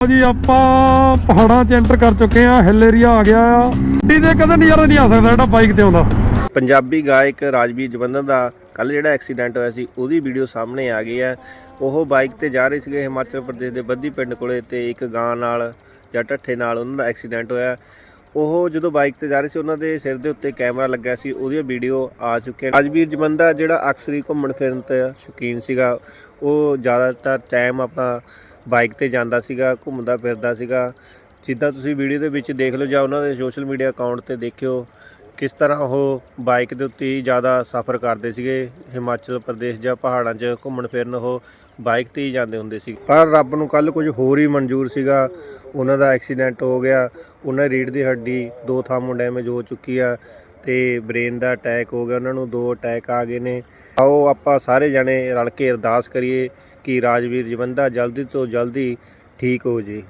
ਜੀ, ਆਪਾਂ ਪਹਾੜਾਂ 'ਚ ਐਂਟਰ ਕਰ ਚੁੱਕੇ ਆ ਹਿੱਲ ਏਰੀਆ ਆ ਗਿਆ ਆ। ਗੱਡੀ ਦੇ ਕਦੇ ਨਜ਼ਾਰਾ ਨਹੀਂ ਆ ਸਕਦਾ ਜਿਹੜਾ ਬਾਈਕ ਤੇ ਆਉਂਦਾ। ਪੰਜਾਬੀ ਗਾਇਕ ਰਾਜਵੀਰ ਜਵੰਦਨ ਦਾ ਕੱਲ ਜਿਹੜਾ ਐਕਸੀਡੈਂਟ ਹੋਇਆ ਸੀ, ਉਹਦੀ ਵੀਡੀਓ ਸਾਹਮਣੇ ਆ ਗਈ ਹੈ। ਉਹ ਬਾਈਕ ਤੇ ਜਾ ਰਹੇ ਸੀਗੇ ਹਿਮਾਚਲ ਪ੍ਰਦੇਸ਼ ਦੇ ਬੱਦੀ ਪਿੰਡ ਕੋਲੇ ਤੇ ਇੱਕ ਗਾਂ ਨਾਲ ਜਾਂ ਢੱਠੇ ਨਾਲ ਉਹਨਾਂ ਦਾ ਐਕਸੀਡੈਂਟ ਹੋਇਆ। ਉਹ ਜਦੋਂ ਬਾਈਕ ਤੇ ਜਾ ਰਹੇ ਸੀ, ਉਹਨਾਂ ਦੇ ਸਿਰ ਦੇ ਉੱਤੇ ਕੈਮਰਾ ਲੱਗਿਆ ਸੀ, ਉਹਦੀਆਂ ਵੀਡੀਓ ਆ ਚੁੱਕੀਆਂ ਰਾਜਵੀਰ ਜਵੰਦਾ ਜਿਹੜਾ ਅਕਸਰ ਹੀ ਘੁੰਮਣ ਫਿਰਨ ਤੇ ਸ਼ੌਕੀਨ ਸੀਗਾ, ਉਹ ਜ਼ਿਆਦਾਤਰ ਟਾਈਮ ਆਪਣਾ ਬਾਈਕ ਤੇ ਜਾਂਦਾ ਸੀਗਾ, ਘੁੰਮਦਾ ਫਿਰਦਾ ਸੀਗਾ। ਜਿੱਦਾਂ ਤੁਸੀਂ ਵੀਡੀਓ ਦੇ ਵਿੱਚ ਦੇਖ ਲਓ ਜਾਂ ਉਹਨਾਂ ਦੇ ਸੋਸ਼ਲ ਮੀਡੀਆ ਅਕਾਊਂਟ ਤੇ ਦੇਖਿਓ, ਕਿਸ ਤਰ੍ਹਾਂ ਉਹ ਬਾਈਕ ਦੇ ਉੱਤੇ ਹੀ ਜ਼ਿਆਦਾ ਸਫ਼ਰ ਕਰਦੇ ਸੀਗੇ। ਹਿਮਾਚਲ ਪ੍ਰਦੇਸ਼ ਜਾਂ ਪਹਾੜਾਂ 'ਚ ਘੁੰਮਣ ਫਿਰਨ ਉਹ ਬਾਈਕ ਤੇ ਹੀ ਜਾਂਦੇ ਹੁੰਦੇ ਸੀ। ਪਰ ਰੱਬ ਨੂੰ ਕੱਲ ਕੁਝ ਹੋਰ ਹੀ ਮਨਜ਼ੂਰ ਸੀਗਾ। ਉਹਨਾਂ ਦਾ ਐਕਸੀਡੈਂਟ ਹੋ ਗਿਆ, ਉਹਨਾਂ ਦੀ ਰੀੜ੍ਹ ਦੀ ਹੱਡੀ ਦੋ ਥਾਮੋਂ ਡੈਮੇਜ ਹੋ ਚੁੱਕੀ ਆ ਤੇ ਬ੍ਰੇਨ ਦਾ ਅਟੈਕ ਹੋ ਗਿਆ, ਉਹਨਾਂ ਨੂੰ ਦੋ ਅਟੈਕ ਆ ਗਏ ਨੇ। ਆਓ ਆਪਾਂ ਸਾਰੇ ਜਣੇ ਰਲ ਕੇ ਅਰਦਾਸ ਕਰੀਏ ਕਿ ਰਾਜਵੀਰ ਜਵੰਦਾ ਜਲਦੀ ਤੋਂ ਜਲਦੀ ਠੀਕ ਹੋ ਜੇ।